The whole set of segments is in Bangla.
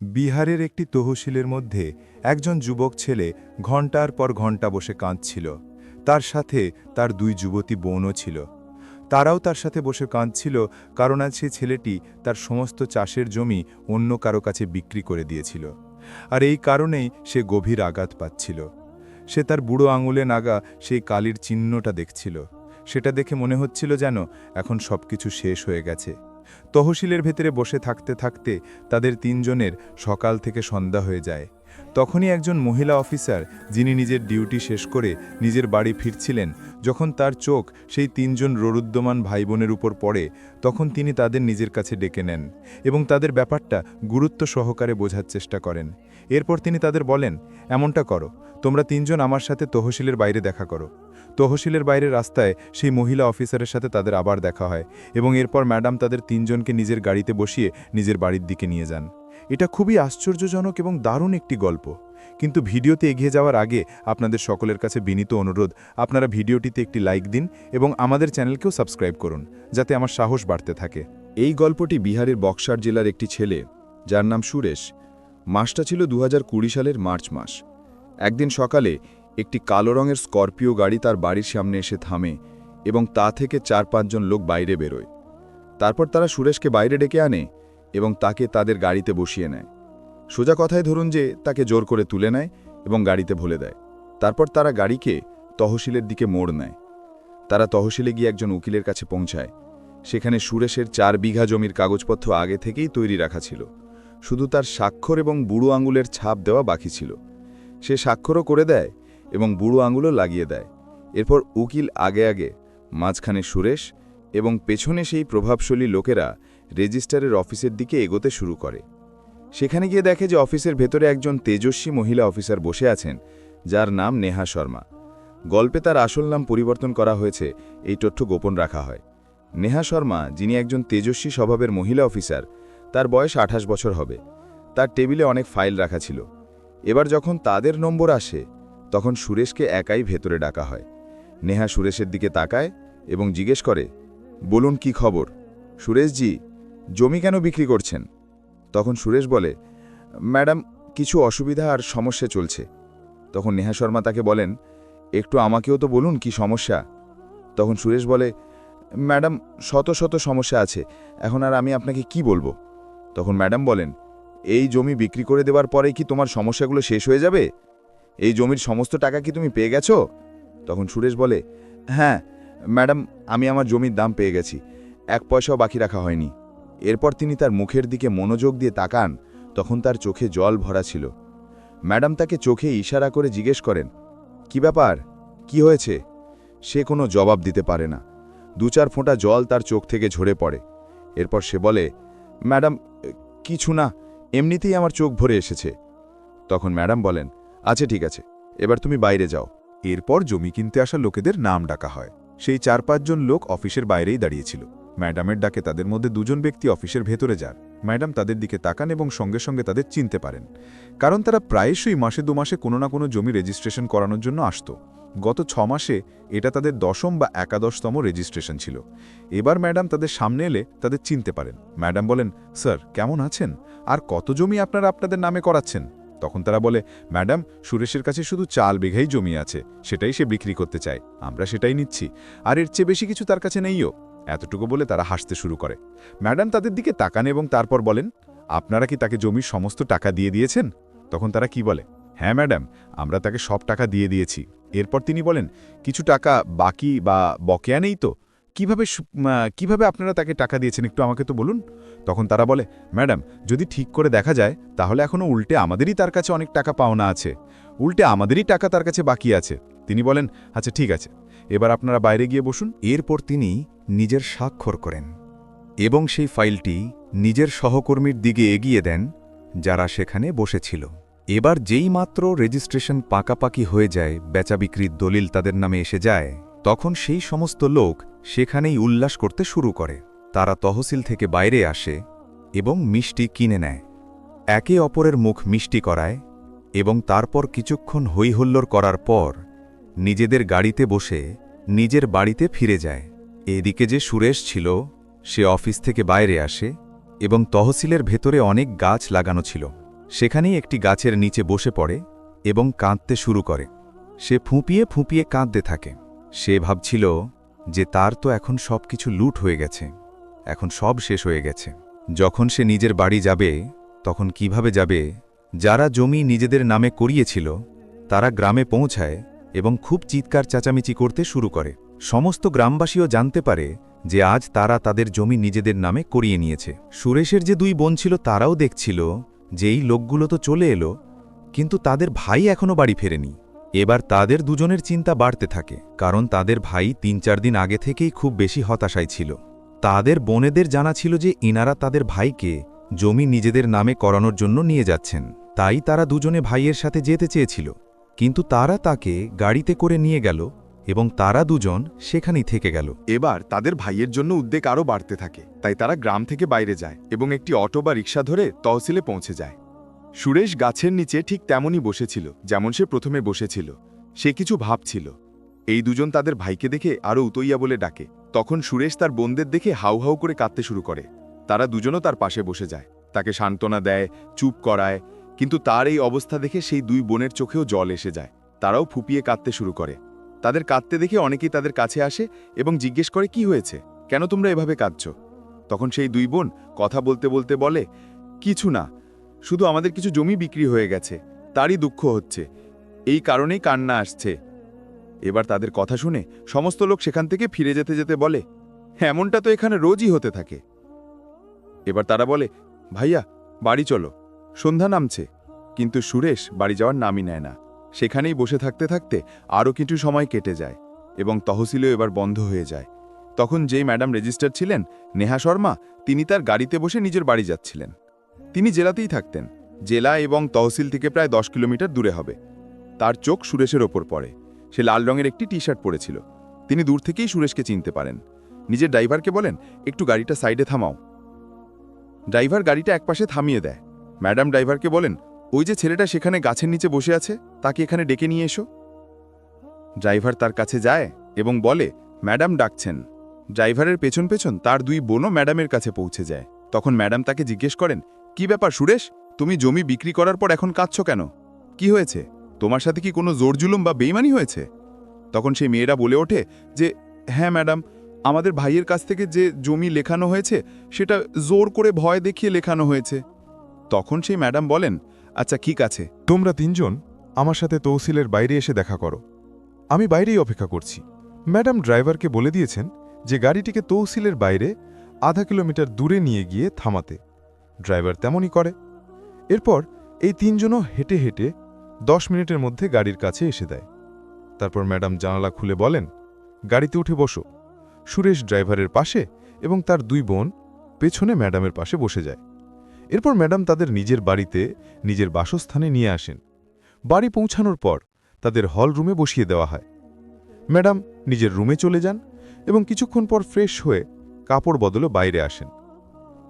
বিহারের একটি তহসিলের মধ্যে একজন যুবক ছেলে ঘণ্টার পর ঘণ্টা বসে কাঁদছিল। তার সাথে তার দুই যুবতী বোনও ছিল। তারাও তার সাথে বসে কাঁদছিল কারণ আজ সেই ছেলেটি তার সমস্ত চাষের জমি অন্য কারও কাছে বিক্রি করে দিয়েছিল। আর এই কারণেই সে গভীর আঘাত পাচ্ছিল। সে তার বুড়ো আঙুলে নাগা সেই কালির চিহ্নটা দেখছিল। সেটা দেখে মনে হচ্ছিল যেন এখন সবকিছু শেষ হয়ে গেছে। তহসিলের ভেতরে বসে থাকতে থাকতে তাদের তিনজনের সকাল থেকে সন্ধ্যা হয়ে যায়। তখনই একজন মহিলা অফিসার, যিনি নিজের ডিউটি শেষ করে নিজের বাড়ি ফিরছিলেন, যখন তার চোখ সেই তিনজন ররুদ্যমান ভাই বোনের উপর পড়ে, তখন তিনি তাদের নিজের কাছে ডেকে নেন এবং তাদের ব্যাপারটা গুরুত্ব সহকারে বোঝার চেষ্টা করেন। এরপর তিনি তাদের বলেন, এমনটা করো, তোমরা তিনজন আমার সাথে তহসিলের বাইরে দেখা করো। তহসিলের বাইরে রাস্তায় সেই মহিলা অফিসারের সাথে তাদের আবার দেখা হয় এবং এরপর ম্যাডাম তাদের তিনজনকে নিজের গাড়িতে বসিয়ে নিজের বাড়ির দিকে নিয়ে যান। এটা খুবই আশ্চর্যজনক এবং দারুণ একটি গল্প। কিন্তু ভিডিওতে এগিয়ে যাওয়ার আগে আপনাদের সকলের কাছে বিনীত অনুরোধ, আপনারা ভিডিওটিতে একটি লাইক দিন এবং আমাদের চ্যানেলকেও সাবস্ক্রাইব করুন, যাতে আমার সাহস বাড়তে থাকে। এই গল্পটি বিহারের বক্সার জেলার একটি ছেলে, যার নাম সুরেশ। মাসটা ছিল দু হাজার কুড়ি সালের মার্চ মাস। একদিন সকালে একটি কালো রঙের স্করপিও গাড়ি তার বাড়ির সামনে এসে থামে এবং তা থেকে চার পাঁচজন লোক বাইরে বেরোয়। তারপর তারা সুরেশকে বাইরে ডেকে আনে এবং তাকে তাদের গাড়িতে বসিয়ে নেয়। সোজা কথায় ধরুন যে তাকে জোর করে তুলে নেয় এবং গাড়িতে ভুলে দেয়। তারপর তারা গাড়িকে তহসিলের দিকে মোড় নেয়। তারা তহসিলে গিয়ে একজন উকিলের কাছে পৌঁছায়। সেখানে সুরেশের চার বিঘা জমির কাগজপত্র আগে থেকেই তৈরি রাখা ছিল। শুধু তার স্বাক্ষর এবং বুড়ো আঙুলের ছাপ দেওয়া বাকি ছিল। সে স্বাক্ষরও করে দেয় এবং বুড়ো আঙুলও লাগিয়ে দেয়। এরপর উকিল আগে আগে, মাঝখানে সুরেশ এবং পেছনে সেই প্রভাবশালী লোকেরা রেজিস্টারের অফিসের দিকে এগোতে শুরু করে। সেখানে গিয়ে দেখে যে অফিসের ভেতরে একজন তেজস্বী মহিলা অফিসার বসে আছেন, যার নাম নেহা শর্মা। গল্পে তার আসল নাম পরিবর্তন করা হয়েছে, এই তথ্য গোপন রাখা হয়। নেহা শর্মা, যিনি একজন তেজস্বী স্বভাবের মহিলা অফিসার, তার বয়স আঠাশ বছর হবে। তার টেবিলে অনেক ফাইল রাখা ছিল। এবার যখন তাদের নম্বর আসে তখন সুরেশকে একাই ভেতরে ডাকা হয়। নেহা সুরেশের দিকে তাকায় এবং জিজ্ঞেস করে, বলুন কি খবর? সুরেশজি, জমি কেন বিক্রি করছেন? তখন সুরেশ বলে, ম্যাডাম, কিছু অসুবিধা আর সমস্যা চলছে। তখন নেহা শর্মা তাকে বলেন, একটু আমাকেও তো বলুন কি সমস্যা? তখন সুরেশ বলে, ম্যাডাম, শত শত সমস্যা আছে, এখন আর আমি আপনাকে কি বলব? তখন ম্যাডাম বলেন, এই জমি বিক্রি করে দেওয়ার পরে কি তোমার সমস্যাগুলো শেষ হয়ে যাবে? এই জমির সমস্ত টাকা কি তুমি পেয়ে গেছো? তখন সুরেশ বলে হ্যাঁ ম্যাডাম, আমি আমার জমির দাম পেয়ে গেছি। এক পয়সাও বাকি রাখা হয়নি। এরপর তিনি তার মুখের দিকে মনোযোগ দিয়ে তাকান, তখন তার চোখে জল ভরা ছিল। ম্যাডাম তাকে চোখে ইশারা করে জিজ্ঞেস করেন, কি ব্যাপার? কি হয়েছে? সে কোনো জবাব দিতে পারে না। দু চার ফোঁটা জল তার চোখ থেকে ঝরে পড়ে। এরপর সে বলে, ম্যাডাম, কিছু না, এমনিতেই আমার চোখ ভরে এসেছে। তখন ম্যাডাম বলেন আচ্ছা ঠিক আছে। এবার তুমি বাইরে যাও। এরপর জমি কিনতে আসা লোকেদের নাম ডাকা হয়। সেই চার পাঁচজন লোক অফিসের বাইরেই দাঁড়িয়েছিল। ম্যাডামের ডাকে তাদের মধ্যে দুজন ব্যক্তি অফিসের ভেতরে যান। ম্যাডাম তাদের দিকে তাকান এবং সঙ্গে সঙ্গে তাদের চিনতে পারেন। কারণ তারা প্রায়শই মাসে দু মাসে কোনো না কোনো জমি রেজিস্ট্রেশন করানোর জন্য আসত। গত ছ মাসে এটা তাদের দশম বা একাদশতম রেজিস্ট্রেশন ছিল। এবার ম্যাডাম তাদের সামনে এলে তাদের চিনতে পারেন। ম্যাডাম বলেন, স্যার, কেমন আছেন? আর কত জমি আপনারা আপনাদের নামে করাচ্ছেন? তখন তারা বলে, ম্যাডাম, সুরেশের কাছে শুধু চাল বিঘাই জমি আছে, সেটাই সে বিক্রি করতে চায়। আমরা সেটাই নিচ্ছি। আর এর চেয়ে বেশি কিছু তার কাছে নেইও। এতটুকু বলে তারা হাসতে শুরু করে। ম্যাডাম তাদের দিকে তাকান এবং তারপর বলেন, আপনারা কি তাকে জমির সমস্ত টাকা দিয়ে দিয়েছেন? তখন তারা কি বলে হ্যাঁ ম্যাডাম, আমরা তাকে সব টাকা দিয়ে দিয়েছি। এরপর তিনি বলেন, কিছু টাকা বাকি বা বকেয়া নেই তো? কীভাবে কীভাবে আপনারা তাকে টাকা দিয়েছেন একটু আমাকে তো বলুন? তখন তারা বলে, ম্যাডাম, যদি ঠিক করে দেখা যায়, তাহলে এখনও উল্টে আমাদেরই তার কাছে অনেক টাকা পাওনা আছে। উল্টে আমাদেরই টাকা তার কাছে বাকি আছে। তিনি বলেন আচ্ছা ঠিক আছে। এবার আপনারা বাইরে গিয়ে বসুন। এরপর তিনি নিজের স্বাক্ষর করেন এবং সেই ফাইলটি নিজের সহকর্মীর দিকে এগিয়ে দেন, যারা সেখানে বসেছিল। এবার যেই মাত্র রেজিস্ট্রেশন পাকাপাকি হয়ে যায়, বেচা বিক্রির দলিল তাদের নামে এসে যায়, তখন সেই সমস্ত লোক সেখানেই উল্লাস করতে শুরু করে। তারা তহসিল থেকে বাইরে আসে এবং মিষ্টি কিনে নেয়। একে অপরের মুখ মিষ্টি করায় এবং তারপর কিছুক্ষণ হৈহল্লোর করার পর নিজেদের গাড়িতে বসে নিজের বাড়িতে ফিরে যায়। এদিকে যে সুরেশ ছিল, সে অফিস থেকে বাইরে আসে এবং তহসিলের ভেতরে অনেক গাছ লাগানো ছিল। সেখানেই একটি গাছের নিচে বসে পড়ে এবং কাঁদতে শুরু করে। সে ফুঁপিয়ে ফুঁপিয়ে কাঁদতে থাকে। সে ভাবছিল যে তার তো এখন সব কিছু লুট হয়ে গেছে, এখন সব শেষ হয়ে গেছে। যখন সে নিজের বাড়ি যাবে, তখন কীভাবে যাবে, যারা জমি নিজেদের নামে করিয়েছিল, তারা গ্রামে পৌঁছায় এবং খুব চিৎকার চেঁচামেচি করতে শুরু করে। সমস্ত গ্রামবাসীও জানতে পারে যে আজ তারা তাদের জমি নিজেদের নামে করিয়ে নিয়েছে। সুরেশের যে দুই বোন ছিল, তারাও দেখছিল যে এই লোকগুলো তো চলে এলো, কিন্তু তাদের ভাই এখনও বাড়ি ফেরেনি। এবার তাদের দুজনের চিন্তা বাড়তে থাকে, কারণ তাদের ভাই তিন চার দিন আগে থেকেই খুব বেশি হতাশায় ছিল। তাদের বোনেদের জানা ছিল যে ইনারা তাদের ভাইকে জমি নিজেদের নামে করানোর জন্য নিয়ে যাচ্ছেন। তাই তারা দুজনে ভাইয়ের সাথে যেতে চেয়েছিল। কিন্তু তারা তাকে গাড়িতে করে নিয়ে গেল এবং তারা দুজন সেখানেই থেকে গেল। এবার তাদের ভাইয়ের জন্য উদ্বেগ আরও বাড়তে থাকে, তাই তারা গ্রাম থেকে বাইরে যায় এবং একটি অটো বা রিক্সা ধরে তহসিলে পৌঁছে যায়। সুরেশ গাছের নিচে ঠিক তেমনই বসেছিল, যেমন সে প্রথমে বসেছিল। সে কিছু ভাবছিল। এই দুজন তাদের ভাইকে দেখে আরও উতইয়া বলে ডাকে। তখন সুরেশ তার বোনদের দেখে হাউ হাউ করে কাঁদতে শুরু করে। তারা দুজনও তার পাশে বসে যায়। তাকে সান্ত্বনা দেয়, চুপ করায়। কিন্তু তার এই অবস্থা দেখে সেই দুই বোনের চোখেও জল এসে যায়। তারাও ফুপিয়ে কাঁদতে শুরু করে। তাদের কাঁদতে দেখে অনেকেই তাদের কাছে আসে এবং জিজ্ঞেস করে, কি হয়েছে? কেন তোমরা এভাবে কাঁদছ? তখন সেই দুই বোন কথা বলতে বলতে বলে, কিছু না। শুধু আমাদের কিছু জমি বিক্রি হয়ে গেছে, তারই দুঃখ হচ্ছে। এই কারণেই কান্না আসছে। এবার তাদের কথা শুনে সমস্ত লোক সেখান থেকে ফিরে যেতে যেতে বলে, এমনটা তো এখানে রোজই হতে থাকে। এবার তারা বলে, ভাইয়া, বাড়ি চলো। সন্ধ্যা নামছে, কিন্তু সুরেশ বাড়ি যাওয়ার নামই নেয় না। সেখানেই বসে থাকতে থাকতে আরও কিছু সময় কেটে যায় এবং তহসিলও এবার বন্ধ হয়ে যায়। তখন যেই ম্যাডাম রেজিস্টার ছিলেন, নেহা শর্মা, তিনি তার গাড়িতে বসে নিজের বাড়ি যাচ্ছিলেন। তিনি জেলাতেই থাকতেন। জেলা এবং তহসিল থেকে প্রায় দশ কিলোমিটার দূরে হবে। তার চোখ সুরেশের ওপর পড়ে। সে লাল রঙের একটি টি শার্ট পরেছিল। তিনি দূর থেকেই সুরেশকে চিনতে পারেন। নিজের ড্রাইভারকে বলেন, একটু গাড়িটা সাইডে থামাও। ড্রাইভার গাড়িটা একপাশে থামিয়ে দেয়। ম্যাডাম ড্রাইভারকে বলেন, ওই যে ছেলেটা সেখানে গাছের নিচে বসে আছে, তাকে এখানে ডেকে নিয়ে এসো। ড্রাইভার তার কাছে যায় এবং বলে, ম্যাডাম ডাকছেন। ড্রাইভারের পেছন পেছন তার দুই বোনও ম্যাডামের কাছে পৌঁছে যায়। তখন ম্যাডাম তাকে জিজ্ঞেস করেন কি ব্যাপার, সুরেশ? তুমি জমি বিক্রি করার পর এখন কাঁদছ কেন? কি হয়েছে? তোমার সাথে কি কোনো জোর জুলুম বা বেইমানি হয়েছে? তখন সেই মেয়েরা বলে ওঠে যে হ্যাঁ ম্যাডাম, আমাদের ভাইয়ের কাছ থেকে যে জমি লেখানো হয়েছে, সেটা জোর করে ভয় দেখিয়ে লেখানো হয়েছে। তখন সেই ম্যাডাম বলেন আচ্ছা ঠিক আছে। তোমরা তিনজন আমার সাথে তহসিলের বাইরে এসে দেখা করো। আমি বাইরেই অপেক্ষা করছি। ম্যাডাম ড্রাইভারকে বলে দিয়েছেন যে, গাড়িটিকে তহসিলের বাইরে আধা কিলোমিটার দূরে নিয়ে গিয়ে থামাতে। ড্রাইভার তেমনই করে। এরপর এই তিনজনও হেঁটে হেঁটে দশ মিনিটের মধ্যে গাড়ির কাছে এসে দেয়। তারপর ম্যাডাম জানালা খুলে বলেন, গাড়িতে উঠে বসো। সুরেশ ড্রাইভারের পাশে এবং তার দুই বোন পেছনে ম্যাডামের পাশে বসে যায়। এরপর ম্যাডাম তাদের নিজের বাড়িতে নিজের বাসস্থানে নিয়ে আসেন। বাড়ি পৌঁছানোর পর তাদের হল রুমে বসিয়ে দেওয়া হয়। ম্যাডাম নিজের রুমে চলে যান এবং কিছুক্ষণ পর ফ্রেশ হয়ে কাপড় বদলে বাইরে আসেন।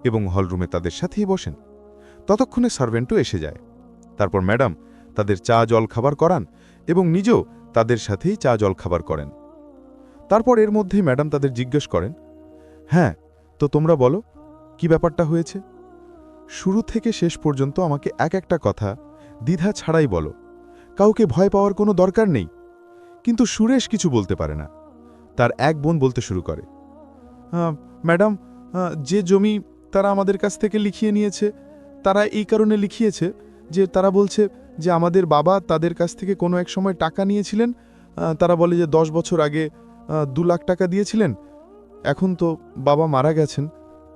এবং হলরুমে তাদের সাথেই বসেন। ততক্ষণে সার্ভেন্টও এসে যায়। তারপর ম্যাডাম তাদের চা জল খাবার করান এবং নিজেও তাদের সাথেই চা জল খাবার করেন। তারপর এর মধ্যেই ম্যাডাম তাদের জিজ্ঞেস করেন হ্যাঁ তো তোমরা বলো কি ব্যাপারটা হয়েছে? শুরু থেকে শেষ পর্যন্ত আমাকে এক একটা কথা দ্বিধা ছাড়াই বলো। কাউকে ভয় পাওয়ার কোনো দরকার নেই। কিন্তু সুরেশ কিছু বলতে পারে না। তার এক বোন বলতে শুরু করে "আহ, ম্যাডাম যে জমি তারা আমাদের কাছ থেকে লিখিয়ে নিয়েছে। তারা এই কারণে লিখিয়েছে যে তারা বলছে যে আমাদের বাবা তাদের কাছ থেকে কোনো এক সময় টাকা নিয়েছিলেন। তারা বলে যে দশ বছর আগে দু লাখ টাকা দিয়েছিলেন। এখন তো বাবা মারা গেছেন,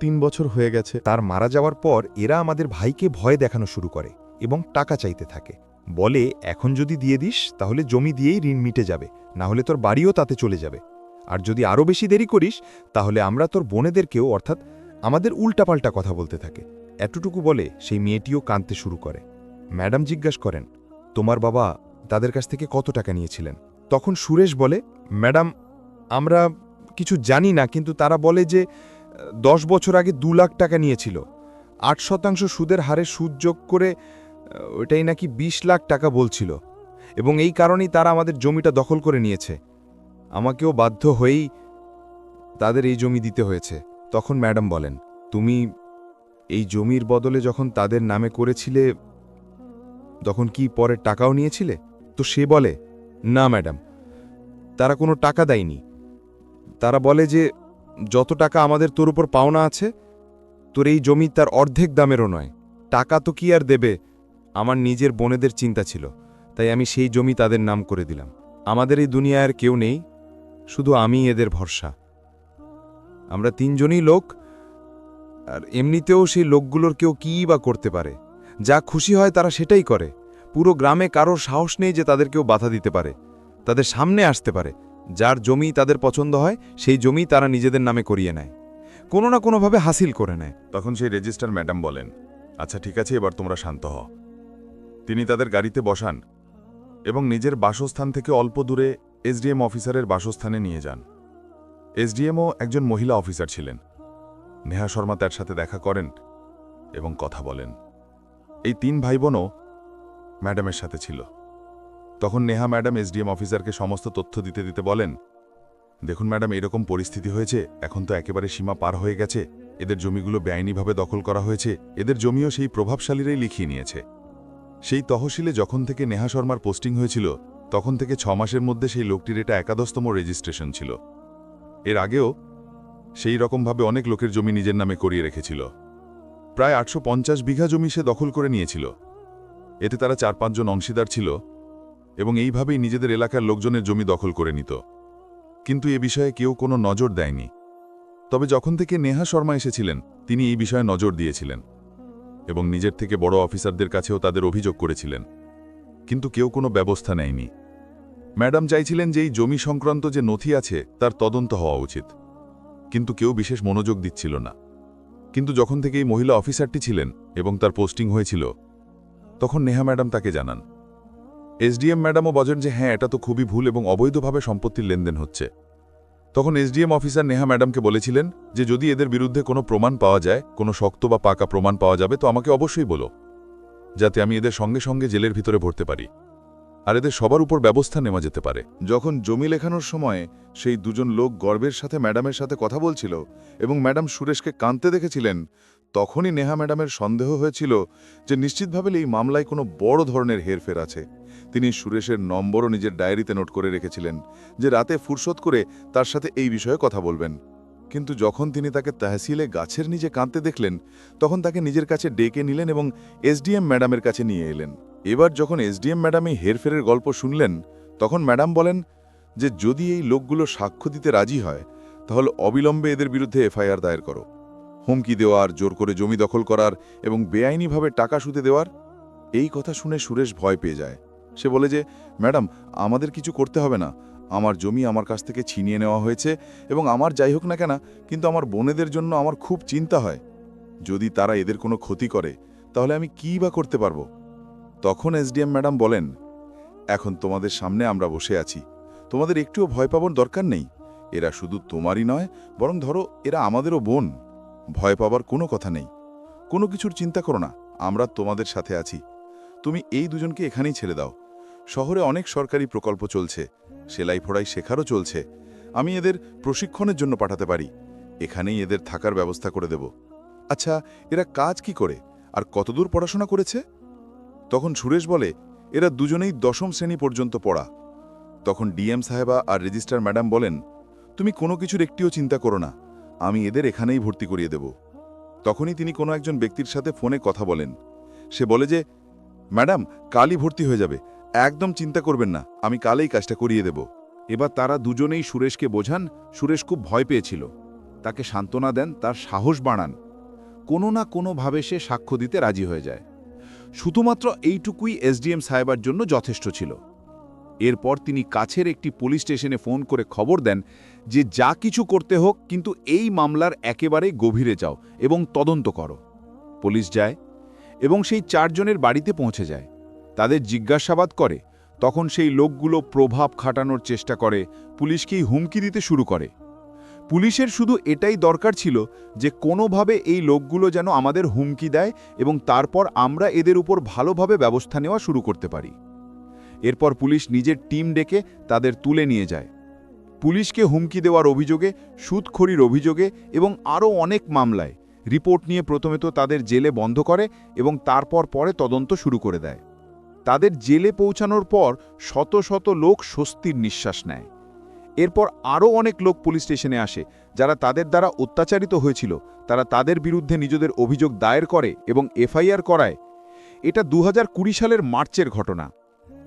তিন বছর হয়ে গেছে। তার মারা যাওয়ার পর এরা আমাদের ভাইকে ভয় দেখানো শুরু করে এবং টাকা চাইতে থাকে। বলে, এখন যদি দিয়ে দিস, তাহলে জমি দিয়েই ঋণ মিটে যাবে। না হলে তোর বাড়িও তাতে চলে যাবে। আর যদি আরও বেশি দেরি করিস, তাহলে আমরা তোর বোনেদেরকেও, অর্থাৎ আমাদের উল্টাপাল্টা কথা বলতে থাকে। এতটুকু বলে সেই মেয়েটিও কাঁদতে শুরু করে। ম্যাডাম জিজ্ঞাসা করেন, তোমার বাবা তাদের কাছ থেকে কত টাকা নিয়েছিলেন? তখন সুরেশ বলে, ম্যাডাম, আমরা কিছু জানি না, কিন্তু তারা বলে যে, দশ বছর আগে দু লাখ টাকা নিয়েছিল। আট শতাংশ সুদের হারে সুদ যোগ করে ওটাই নাকি ২০ লাখ টাকা বলছিল। এবং এই কারণেই তারা আমাদের জমিটা দখল করে নিয়েছে। আমাকেও বাধ্য হয়েই তাদের এই জমি দিতে হয়েছে। তখন ম্যাডাম বলেন, তুমি এই জমির বদলে যখন তাদের নামে করেছিলে, তখন কি পরে টাকাও নিয়েছিলে? তো সে বলে, না ম্যাডাম, তারা কোনো টাকা দেয়নি। তারা বলে যে, যত টাকা আমাদের তোর উপর পাওনা আছে, তোর এই জমি তার অর্ধেক দামেরও নয়। টাকা তো কি আর দেবে? আমার নিজের বোনেদের চিন্তা ছিল, তাই আমি সেই জমি তাদের নাম করে দিলাম। আমাদের এই দুনিয়ায় আর কেউ নেই, শুধু আমি এদের ভরসা। আমরা তিনজনই লোক, আর এমনিতেও সেই লোকগুলোর কেউ কী বা করতে পারে। যা খুশি হয় তারা সেটাই করে। পুরো গ্রামে কারোর সাহস নেই যে তাদের কেউ বাধা দিতে পারে। তাদের সামনে আসতে পারে। যার জমি তাদের পছন্দ হয়, সেই জমি তারা নিজেদের নামে করিয়ে নেয়। কোনো না কোনোভাবে হাসিল করে নেয়। তখন সেই রেজিস্টার ম্যাডাম বলেন আচ্ছা ঠিক আছে, এবার তোমরা শান্ত হও। তিনি তাদের গাড়িতে বসান এবং নিজের বাসস্থান থেকে অল্প দূরে এসডিএম অফিসারের বাসস্থানে নিয়ে যান। এসডিএমও একজন মহিলা অফিসার ছিলেন। নেহা শর্মা তার সাথে দেখা করেন এবং কথা বলেন। এই তিন ভাই বোনও ম্যাডামের সাথে ছিল। তখন নেহা ম্যাডাম এসডিএম অফিসারকে সমস্ত তথ্য দিতে দিতে বলেন, দেখুন ম্যাডাম, এরকম পরিস্থিতি হয়েছে, এখন তো একেবারে সীমা পার হয়ে গেছে। এদের জমিগুলো বেআইনিভাবে দখল করা হয়েছে। এদের জমিও সেই প্রভাবশালীরাই লিখিয়ে নিয়েছে। সেই তহসিলে যখন থেকে নেহা শর্মার পোস্টিং হয়েছিল, তখন থেকে ছ মাসের মধ্যে সেই লোকটির এটা একাদশতম রেজিস্ট্রেশন ছিল। এর আগেও সেই রকমভাবে অনেক লোকের জমি নিজের নামে করিয়ে রেখেছিল। প্রায় আটশো পঞ্চাশ বিঘা জমি সে দখল করে নিয়েছিল। এতে তারা চার পাঁচজন অংশীদার ছিল এবং এইভাবেই নিজেদের এলাকার লোকজনের জমি দখল করে নিত। কিন্তু এ বিষয়ে কেউ কোনো নজর দেয়নি। তবে যখন থেকে নেহা শর্মা এসেছিলেন, তিনি এই বিষয়ে নজর দিয়েছিলেন এবং নিজের থেকে বড় অফিসারদের কাছেও তাদের অভিযোগ করেছিলেন। কিন্তু কেউ কোনো ব্যবস্থা নেয়নি। ম্যাডাম চাইছিলেন যে এই জমি সংক্রান্ত যে নথি আছে, তার তদন্ত হওয়া উচিত। কিন্তু কেউ বিশেষ মনোযোগ দিচ্ছিল না। কিন্তু যখন থেকে এই মহিলা অফিসারটি ছিলেন এবং তার পোস্টিং হয়েছিল, তখন নেহা ম্যাডাম তাকে জানান। এসডিএম ম্যাডামও বলেন যে হ্যাঁ এটা তো খুবই ভুল এবং অবৈধভাবে সম্পত্তির লেনদেন হচ্ছে। তখন এসডিএম অফিসার নেহা ম্যাডামকে বলেছিলেন যে যদি এদের বিরুদ্ধে কোনো প্রমাণ পাওয়া যায়, কোনো শক্ত বা পাকা প্রমাণ পাওয়া যাবে, তো আমাকে অবশ্যই বলো, যাতে আমি এদের সঙ্গে সঙ্গে জেলের ভিতরে ভরতে পারি। আর এদের সবার উপর ব্যবস্থা নেওয়া যেতে পারে। যখন জমি লেখানোর সময় সেই দুজন লোক গর্বের সাথে ম্যাডামের সাথে কথা বলছিল এবং ম্যাডাম সুরেশকে কাঁদতে দেখেছিলেন, তখনই নেহা ম্যাডামের সন্দেহ হয়েছিল যে নিশ্চিতভাবে এই মামলায় কোনো বড় ধরনের হেরফের আছে। তিনি সুরেশের নম্বরও নিজের ডায়েরিতে নোট করে রেখেছিলেন যে রাতে ফুরসত করে তার সাথে এই বিষয়ে কথা বলবেন। কিন্তু যখন তিনি তাকে তহসিলে গাছের নিচে কাঁদতে দেখলেন, তখন তাকে নিজের কাছে ডেকে নিলেন এবং এসডিএম ম্যাডামের কাছে নিয়ে এলেন। এবার যখন এসডিএম ম্যাডাম এই হেরফেরের গল্প শুনলেন, তখন ম্যাডাম বলেন যে যদি এই লোকগুলো সাক্ষ্য দিতে রাজি হয়, তাহলে অবিলম্বে এদের বিরুদ্ধে এফআইআর দায়ের করো। হুমকি দেওয়ার, জোর করে জমি দখল করার এবং বেআইনিভাবে টাকা সুদে দেওয়ার। এই কথা শুনে সুরেশ ভয় পেয়ে যায়। সে বলে যে, ম্যাডাম, আমাদের কিছু করতে হবে না। আমার জমি আমার কাছ থেকে ছিনিয়ে নেওয়া হয়েছে এবং আমার যাই হোক না কেন, কিন্তু আমার বোনেদের জন্য আমার খুব চিন্তা হয়। যদি তারা এদের কোনো ক্ষতি করে, তাহলে আমি কী বা করতে পারব? তখন এসডিএম ম্যাডাম বলেন, এখন তোমাদের সামনে আমরা বসে আছি। তোমাদের একটুও ভয় পাবার দরকার নেই। এরা শুধু তোমারই নয়, বরং ধরো এরা আমাদেরও বোন। ভয় পাবার কোনো কথা নেই। কোনো কিছুর চিন্তা করো না, আমরা তোমাদের সাথে আছি। তুমি এই দুজনকে এখানেই ছেড়ে দাও। শহরে অনেক সরকারি প্রকল্প চলছে, সেলাই ফোড়াই শেখারও চলছে। আমি এদের প্রশিক্ষণের জন্য পাঠাতে পারি। এখানেই এদের থাকার ব্যবস্থা করে দেব। আচ্ছা এরা কাজ কি করে? আর কতদূর পড়াশোনা করেছে? তখন সুরেশ বলে, এরা দুজনেই দশম শ্রেণি পর্যন্ত পড়া। তখন ডিএম সাহেবা আর রেজিস্ট্রার ম্যাডাম বলেন, তুমি কোনো কিছুর একটিও চিন্তা করো না, আমি এদের এখানেই ভর্তি করিয়ে দেব। তখনই তিনি কোনো একজন ব্যক্তির সাথে ফোনে কথা বলেন। সে বলে যে, ম্যাডাম, কালই ভর্তি হয়ে যাবে, একদম চিন্তা করবেন না, আমি কালেই কাজটা করিয়ে দেব। এবার তারা দুজনেই সুরেশকে বোঝান, সুরেশ খুব ভয় পেয়েছিল। তাকে সান্ত্বনা দেন, তার সাহস বাড়ান। কোনো না কোনোভাবে সে সাক্ষ্য দিতে রাজি হয়ে যায়। শুধুমাত্র এইটুকুই এসডিএম সাহেবার জন্য যথেষ্ট ছিল। এরপর তিনি কাছের একটি পুলিশ স্টেশনে ফোন করে খবর দেন যে যা কিছু করতে হোক, কিন্তু এই মামলার একেবারে গভীরে যাও এবং তদন্ত করো। পুলিশ যায় এবং সেই চারজনের বাড়িতে পৌঁছে যায়। তাদের জিজ্ঞাসাবাদ করে, তখন সেই লোকগুলো প্রভাব খাটানোর চেষ্টা করে, পুলিশকেই হুমকি দিতে শুরু করে। পুলিশের শুধু এটাই দরকার ছিল যে কোনোভাবে এই লোকগুলো যেন আমাদের হুমকি দেয় এবং তারপর আমরা এদের উপর ভালোভাবে ব্যবস্থা নেওয়া শুরু করতে পারি। এরপর পুলিশ নিজের টিম ডেকে তাদের তুলে নিয়ে যায়। পুলিশকে হুমকি দেওয়ার অভিযোগে, সুদখড়ির অভিযোগে এবং আরও অনেক মামলায় রিপোর্ট নিয়ে প্রথমে তো তাদের জেলে বন্ধ করে এবং তারপর পরে তদন্ত শুরু করে দেয়। তাদের জেলে পৌঁছানোর পর শত শত লোক স্বস্তির নিঃশ্বাস নেয়। এরপর আরও অনেক লোক পুলিশ স্টেশনে আসে, যারা তাদের দ্বারা অত্যাচারিত হয়েছিল। তারা তাদের বিরুদ্ধে নিজেদের অভিযোগ দায়ের করে এবং এফআইআর করায়। এটা দু হাজার কুড়ি সালের মার্চের ঘটনা।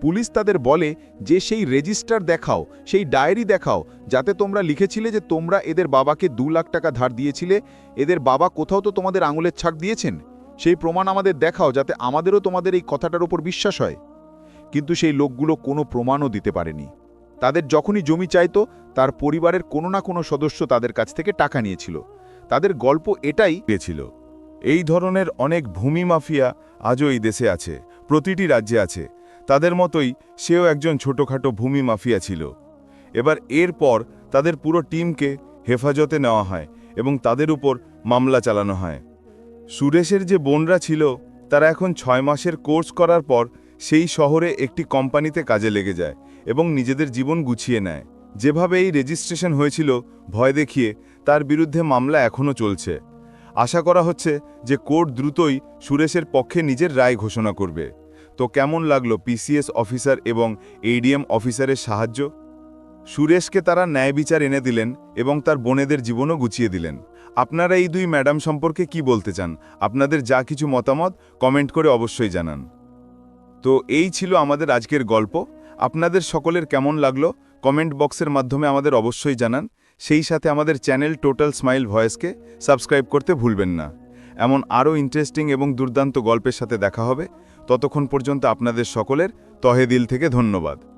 পুলিশ তাদের বলে যে, সেই রেজিস্টার দেখাও, সেই ডায়েরি দেখাও, যাতে তোমরা লিখেছিলে যে তোমরা এদের বাবাকে দু লাখ টাকা ধার দিয়েছিলে, এদের বাবা কোথাও তো তোমাদের আঙুলের ছাক দিয়েছেন। সেই প্রমাণ আমাদের দেখাও, যাতে আমাদেরও তোমাদের এই কথাটার ওপর বিশ্বাস হয়। কিন্তু সেই লোকগুলো কোনো প্রমাণও দিতে পারেনি। তাদের যখনই জমি চাইতো, তার পরিবারের কোনো না কোনো সদস্য তাদের কাছ থেকে টাকা নিয়েছিল। তাদের গল্প এটাই পেয়েছিল এই ধরনের অনেক ভূমি মাফিয়া আজও এই দেশে আছে, প্রতিটি রাজ্যে আছে। তাদের মতোই সেও একজন ছোটখাটো ভূমি মাফিয়া ছিল। এবার এরপর তাদের পুরো টিমকে হেফাজতে নেওয়া হয় এবং তাদের উপর মামলা চালানো হয়। সুরেশের যে বোনরা ছিল, তারা এখন ছয় মাসের কোর্স করার পর সেই শহরে একটি কোম্পানিতে কাজে লেগে যায়। এবং নিজেদের জীবন গুছিয়ে নেয়। যেভাবে এই রেজিস্ট্রেশন হয়েছিল, ভয় দেখিয়ে তার বিরুদ্ধে মামলা এখনও চলছে। আশা করা হচ্ছে যে কোর্ট দ্রুতই সুরেশের পক্ষে নিজের রায় ঘোষণা করবে। তো কেমন লাগল পিসিএস অফিসার এবং এডিএম অফিসারের সাহায্য? সুরেশকে তারা ন্যায় বিচার এনে দিলেন এবং তার বোনেদের জীবনও গুছিয়ে দিলেন। আপনারা এই দুই ম্যাডাম সম্পর্কে কি বলতে চান? আপনাদের যা কিছু মতামত কমেন্ট করে অবশ্যই জানান। তো এই ছিল আমাদের আজকের গল্প। আপনাদের সকলের কেমন লাগল? কমেন্ট বক্সের মাধ্যমে আমাদের অবশ্যই জানান। সেই সাথে আমাদের চ্যানেল টোটাল স্মাইল ভয়েসকে সাবস্ক্রাইব করতে ভুলবেন না। এমন আরও ইন্টারেস্টিং এবং দুর্দান্ত গল্পের সাথে দেখা হবে। ততক্ষণ পর্যন্ত আপনাদের সকলের তহে দিল থেকে ধন্যবাদ।